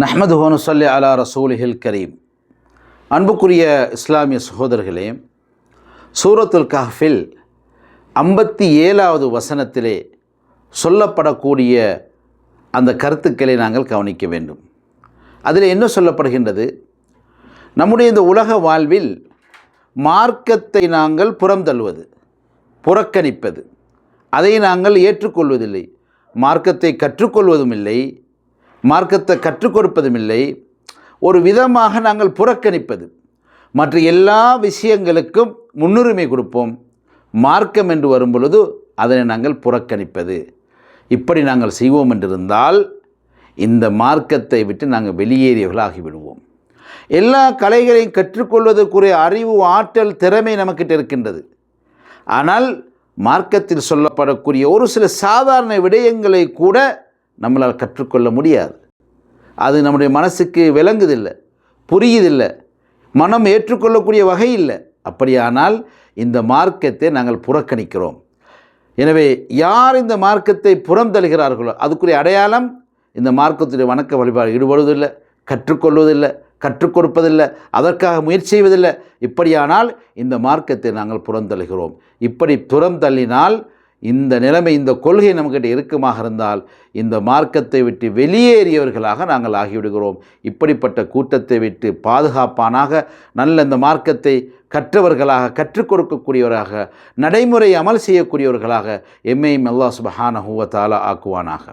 நஹமது ஹோனுசல்லி அலா ரசூலிஹில் கரீம். அன்புக்குரிய இஸ்லாமிய சகோதரர்களே சூரத்துல் கஹ்ஃபில் ஐம்பத்தி ஏழாவது வசனத்திலே சொல்லப்படக்கூடிய அந்த கருத்துக்களை நாங்கள் கவனிக்க வேண்டும். அதில் என்ன சொல்லப்படுகின்றது? நம்முடைய இந்த உலக வாழ்வில் மார்க்கத்தை நாங்கள் புறம் தள்ளுவது புறக்கணிப்பது. அதை நாங்கள் ஏற்றுக்கொள்வதில்லை. மார்க்கத்தை கற்றுக்கொள்வதும் இல்லை. மார்க்கத்தை கற்றுக் கொடுப்பதும் இல்லை. ஒரு விதமாக நாங்கள் புறக்கணிப்பது. மற்ற எல்லா விஷயங்களுக்கும் முன்னுரிமை கொடுப்போம். மார்க்கம் என்று வரும்பொழுது அதனை நாங்கள் புறக்கணிப்பது. இப்படி நாங்கள் செய்வோம் என்றிருந்தால் இந்த மார்க்கத்தை விட்டு நாங்கள் வெளியேறியவர்களாகிவிடுவோம் எல்லா கலைகளையும் கற்றுக்கொள்வதற்குரிய அறிவு ஆற்றல் திறமை நமக்கிட்ட இருக்கின்றது. ஆனால் மார்க்கத்தில் சொல்லப்படக்கூடிய ஒரு சில சாதாரண விடயங்களை கூட நம்மளால் கற்றுக்கொள்ள முடியாது. அது நம்முடைய மனசுக்கு விளங்குதில்லை புரியுதில்லை மனம் ஏற்றுக்கொள்ளக்கூடிய வகை இல்லை அப்படியானால் இந்த மார்க்கத்தை நாங்கள் புறக்கணிக்கிறோம். எனவே யார் இந்த மார்க்கத்தை புறம் தருகிறார்களோ அதுக்குரிய அடையாளம் இந்த மார்க்கத்துடைய வணக்க வழிபாடு ஈடுபடுவதில்லை கற்றுக்கொள்வதில்லை கற்றுக் கொடுப்பதில்லை அதற்காக முயற்சி செய்வதில்லை. இப்படியானால் இந்த மார்க்கத்தை நாங்கள் புறந்தள்ளுகிறோம். இப்படி புறம் தள்ளினால் இந்த நிலைமை இந்த கொள்கை நம்மக்கிட்ட இறுக்கமாக இருந்தால் இந்த மார்க்கத்தை விட்டு வெளியேறியவர்களாக நாங்கள் ஆகிவிடுகிறோம். இப்படிப்பட்ட கூட்டத்தை விட்டு பாதுகாப்பானாக நல்ல இந்த மார்க்கத்தை கற்றவர்களாக கற்றுக் கொடுக்கக்கூடியவராக நடைமுறை அமல் செய்யக்கூடியவர்களாக எம்மையும் அல்லா சுபஹான ஹூவத்தாலா ஆக்குவானாக.